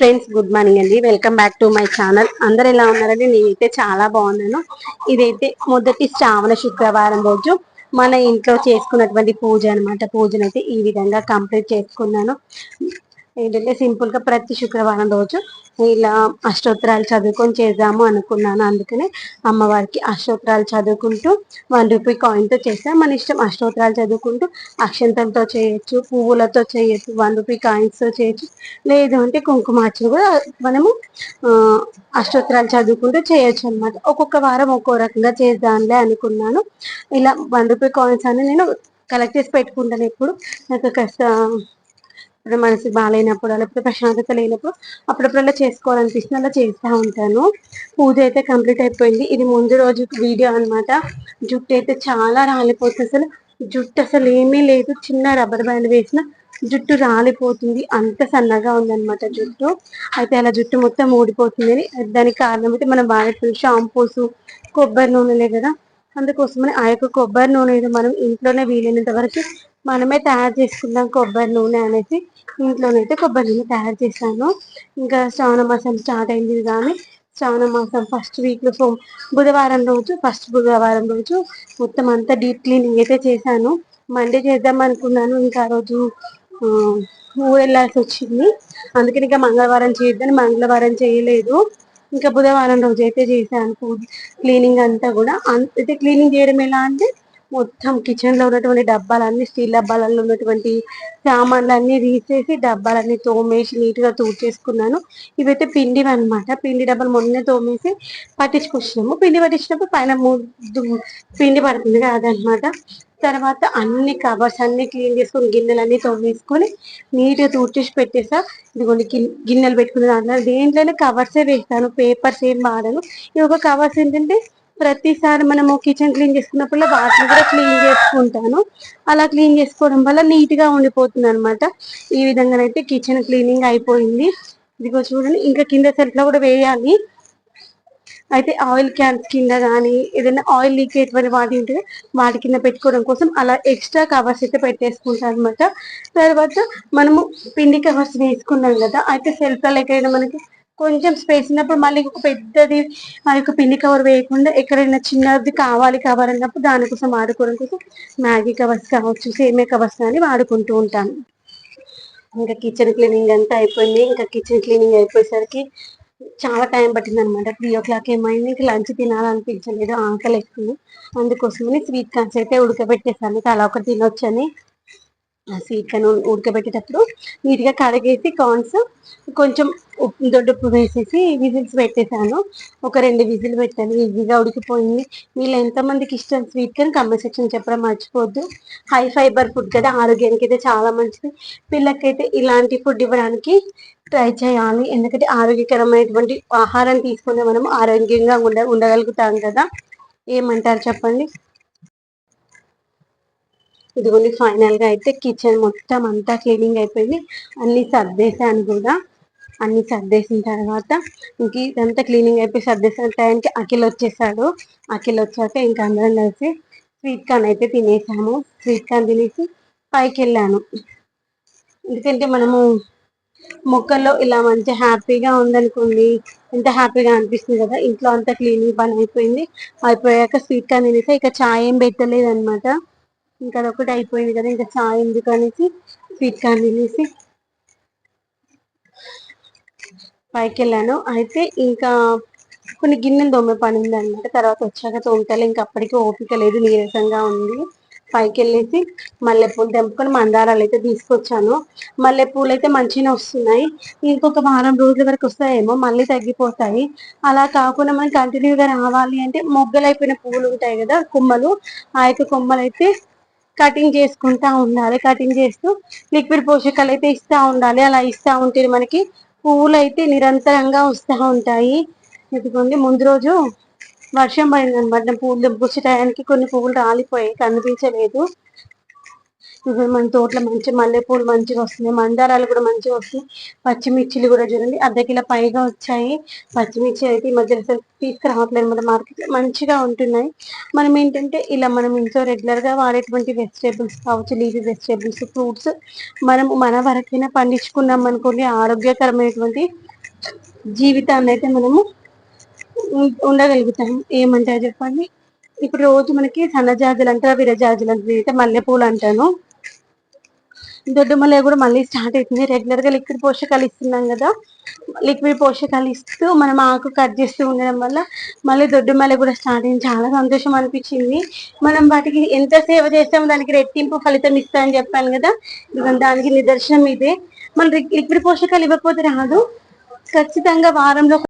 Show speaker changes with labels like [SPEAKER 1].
[SPEAKER 1] Friends good morning అండి. Welcome back to my channel. అందరు ఎలా ఉన్నారండి? నేనైతే చాలా బాగున్నాను. ఇదైతే మొదటి శ్రావణ శుక్రవారం రోజు మన ఇంట్లో చేసుకున్నటువంటి పూజ అనమాట పూజనైతే ఈ విధంగా కంప్లీట్ చేసుకున్నాను. ఏంటంటే సింపుల్గా ప్రతి శుక్రవారం రోజు ఇలా అష్టోత్తరాలు చదువుకొని చేద్దాము అనుకున్నాను. అందుకనే అమ్మవారికి అష్టోత్తరాలు చదువుకుంటూ వన్ రూపీ కాయిన్తో చేస్తే. మన ఇష్టం అష్టోత్తరాలు చదువుకుంటూ అక్షంతలతో చేయొచ్చు పువ్వులతో చేయొచ్చు వన్ రూపీ కాయిన్స్తో చేయొచ్చు. లేదు అంటే కుంకుమార్చన కూడా మనము అష్టోత్తరాలు చదువుకుంటూ చేయొచ్చు అనమాట ఒక్కొక్క వారం ఒక్కో రకంగా చేద్దాంలే అనుకున్నాను. ఇలా వన్ రూపీ కాయిన్స్ అని నేను కలెక్ట్ చేసి పెట్టుకుంటాను ఎప్పుడు. నాకు కాస్త అప్పుడు మనసు బాగాలేనప్పుడు లేకపోతే ప్రశాంతత లేనప్పుడు అప్పుడప్పుడల్లా చేసుకోవాలనిపిస్తుంది అలా చేస్తూ ఉంటాను. పూజ అయితే కంప్లీట్ అయిపోయింది. ఇది ముందు రోజు వీడియో అనమాట జుట్టు అయితే చాలా రాలిపోతుంది అసలు. జుట్టు అసలు ఏమీ లేదు. చిన్న రబ్బర్ బ్యాండ్ వేసిన జుట్టు రాలిపోతుంది. అంత సన్నగా ఉందన్నమాట జుట్టు. అయితే అలా జుట్టు మొత్తం ఊడిపోతుంది దానికి కారణం అయితే మనం వాడే షాంపూస్ కొబ్బరి నూనెలే కదా. అందుకోసమని ఆ యొక్క కొబ్బరి నూనె మనం ఇంట్లోనే వీలైనంత వరకు మనమే తయారు చేసుకుందాం కొబ్బరి నూనె అనేసి ఇంట్లోనైతే కొబ్బరి నూనె తయారు చేశాను. ఇంకా శ్రావణ మాసం స్టార్ట్ అయింది కానీ శ్రావణ మాసం ఫస్ట్ వీక్ సో బుధవారం రోజు ఫస్ట్ బుధవారం రోజు మొత్తం అంతా డీప్ క్లీనింగ్ అయితే చేశాను. మండే చేద్దాం అనుకున్నాను. ఇంకా రోజు ఊరు వెళ్ళాల్సి వచ్చింది. అందుకని ఇంకా మంగళవారం చేద్దాం మంగళవారం చేయలేదు. ఇంకా బుధవారం రోజు అయితే చేశాను క్లీనింగ్ అంతా కూడా. అయితే క్లీనింగ్ చేయడం ఎలా అంటే మొత్తం కిచెన్లో ఉన్నటువంటి డబ్బాలన్నీ స్టీల్ డబ్బాలలో ఉన్నటువంటి సామాన్లన్నీ తీసేసి డబ్బాలన్నీ తోమేసి నీట్గా తూర్చేసుకున్నాను ఇవైతే పిండివి అనమాట పిండి డబ్బాలు మొన్నే తోమేసి పట్టించుకొచ్చినాము. పిండి పట్టించినప్పుడు పైన పిండి పడుతుంది కాదనమాట తర్వాత అన్ని కవర్స్ అన్ని క్లీన్ చేసుకొని గిన్నెలన్నీ తోమేసుకొని నీట్గా తూర్చేసి పెట్టేసా. ఇదిగోండి గిన్నెలు పెట్టుకున్న దాంట్లో. దేంట్లోనే కవర్సే వేస్తాను. పేపర్స్ ఏం వాడను. ఇవి ఒక కవర్స్ ఏంటంటే ప్రతిసారి మనము కిచెన్ క్లీన్ చేసుకున్నప్పుడు వాటిని కూడా క్లీన్ చేసుకుంటాను. అలా క్లీన్ చేసుకోవడం వల్ల నీట్గా ఉండిపోతుంది అనమాట ఈ విధంగా అయితే కిచెన్ క్లీనింగ్ అయిపోయింది. ఇదిగో చూడండి ఇంకా కింద సెల్ఫ్లో కూడా వేయాలి. అయితే ఆయిల్ క్యాన్స్ కింద కానీ ఏదైనా ఆయిల్ లీక్ అయ్యేటువంటి వాటి ఉంటే వాటి కింద పెట్టుకోవడం కోసం అలా ఎక్స్ట్రా కవర్స్ అయితే పెట్టేసుకుంటాం అనమాట తర్వాత మనము పిండి కవర్స్ వేసుకున్నాం కదా అయితే సెల్ఫ్లో ఎక్కడైనా మనకి కొంచెం స్పేస్ ఉన్నప్పుడు మళ్ళీ ఒక పెద్దది ఆ యొక్క పిండి కవర్ వేయకుండా ఎక్కడైనా చిన్నది కావాలి కవర్ అన్నప్పుడు దానికోసం వాడుకోవడం కోసం మ్యాగీ కవర్స్ కావచ్చు సేమే కవర్స్ కానీ వాడుకుంటూ ఉంటాను. ఇంకా కిచెన్ క్లీనింగ్ అంతా అయిపోయింది. ఇంకా కిచెన్ క్లీనింగ్ అయిపోయేసరికి చాలా టైం పట్టింది అనమాట త్రీ ఓ క్లాక్ ఏమైంది? ఇంకా లంచ్ తినాలనిపించలేదు ఆకలి ఎక్కువ. అందుకోసమని స్వీట్ కార్న్స్ అయితే ఉడకబెట్టేసాను అలా ఒకటి తినొచ్చని స్వీట్ కార్న్ ఉడకబెట్టేటప్పుడు నీట్గా కడిగేసి కార్న్స్ కొంచెం దొడ్డుప్పు వేసేసి విజిల్స్ పెట్టేశాను. ఒక రెండు విజిల్ పెట్టాను. ఈజీగా ఉడికిపోయింది. వీళ్ళు ఎంతమందికి ఇష్టం? స్వీట్ కానీ కమెంట్ సెక్షన్ చెప్పడం మర్చిపోద్దు. హై ఫైబర్ ఫుడ్ కదా ఆరోగ్యానికి అయితే చాలా మంచిది. పిల్లకైతే ఇలాంటి ఫుడ్ ఇవ్వడానికి ట్రై చేయాలి. ఎందుకంటే ఆరోగ్యకరమైనటువంటి ఆహారం తీసుకునే మనం ఆరోగ్యంగా ఉండ ఉండగలుగుతాం కదా. ఏమంటారు చెప్పండి? ఇదిగోండి ఫైనల్గా అయితే కిచెన్ మొత్తం అంతా క్లీనింగ్ అయిపోయింది. అన్ని సర్దేశాను కూడా. అన్ని సర్దేసిన తర్వాత ఇంక ఇదంతా క్లీనింగ్ అయిపోయి సర్దేసిన టైంకి అఖిల్ వచ్చేసాడు. అఖిల్ వచ్చాక ఇంకా అందరం కలిసి స్వీట్ కార్న్ అయితే తినేసాము. స్వీట్ కార్న్ తినేసి పైకి వెళ్ళాను. ఎందుకంటే మనము మొక్కల్లో ఇలా మంచి హ్యాపీగా ఉందనుకోండి ఎంత హ్యాపీగా అనిపిస్తుంది కదా ఇంట్లో అంతా క్లీనింగ్ పని అయిపోయింది. అయిపోయాక స్వీట్ కార్న్ తినేసి. ఇక చాయ్ ఏం పెట్టలేదు అనమాట ఇంకా అదొకటి అయిపోయింది కదా ఇంకా చాయ్ ఎందుకు అనేసి స్వీట్ కార్న్ తినేసి పైకి వెళ్ళాను అయితే ఇంకా కొన్ని గిన్నెలు దొమ్మె పని ఉంది అనమాట తర్వాత వచ్చాక తోముతాలి ఇంకా అప్పటికి ఓపిక లేదు నీరసంగా ఉంది. పైకి వెళ్ళేసి మల్లెపూలు తెంపుకొని మందారాలు అయితే తీసుకొచ్చాను. మల్లెపూలు అయితే మంచిగా వస్తున్నాయి. ఇంకొక వారం రోజుల వరకు వస్తాయేమో మళ్ళీ తగ్గిపోతాయి. అలా కాకుండా మనం కంటిన్యూగా రావాలి అంటే మొగ్గలు అయిపోయిన పువ్వులు ఉంటాయి కదా కొమ్మలు. ఆ యొక్క కొమ్మలు అయితే కటింగ్ చేసుకుంటా ఉండాలి. కటింగ్ చేస్తూ లిక్విడ్ పోషకాలు అయితే ఇస్తూ ఉండాలి. అలా ఇస్తూ ఉంటే మనకి పువ్వులు అయితే నిరంతరంగా వస్తూ ఉంటాయి. ఇదిగోండి ముందు రోజు వర్షం పడింది అనమాట పువ్వులు దింపుకొచ్చే టయానికి కొన్ని పువ్వులు రాలిపోయాయి. కనిపించలేదు. మన తోటలో మంచి మల్లెపూలు మంచిగా వస్తున్నాయి. మందారాలు కూడా మంచిగా వస్తున్నాయి. పచ్చిమిర్చిలు కూడా చూడండి. అర్ధ కిలో పైగా వచ్చాయి. పచ్చిమిర్చి అయితే ఈ మధ్య అసలు తీసుకురావట్లేదు మన మార్కెట్లో. మంచిగా ఉంటున్నాయి. మనం ఏంటంటే ఇలా మనం ఇంట్లో రెగ్యులర్గా వాడేటువంటి వెజిటేబుల్స్ కావచ్చు లీఫీ వెజిటేబుల్స్ ఫ్రూట్స్ మనం మన వరకైనా పండించుకున్నాం అనుకోండి. ఆరోగ్యకరమైనటువంటి జీవితాన్ని అయితే మనము ఉండగలుగుతాం. ఏమంటారు చెప్పండి? ఇప్పుడు రోజు మనకి సన్నజాజులు అంటారు విరజాజులు అంటారు అయితే మల్లెపూలు అంటాను. దొడ్డు కూడా మళ్ళీ స్టార్ట్ అవుతుంది. రెగ్యులర్గా లిక్విడ్ పోషకాలు ఇస్తున్నాం కదా. లిక్విడ్ పోషకాలు ఇస్తూ మనం ఆకు కట్ చేస్తూ ఉండడం వల్ల మళ్ళీ దొడ్డుమల్లె కూడా స్టార్ట్ అయింది. చాలా సంతోషం అనిపించింది. మనం వాటికి ఎంత సేవ చేస్తామో దానికి రెట్టింపు ఫలితం ఇస్తా అని చెప్పాను కదా. దానికి నిదర్శనం ఇదే. మన లిక్విడ్ పోషకాలు ఇవ్వకపోతే రాదు. ఖచ్చితంగా వారంలో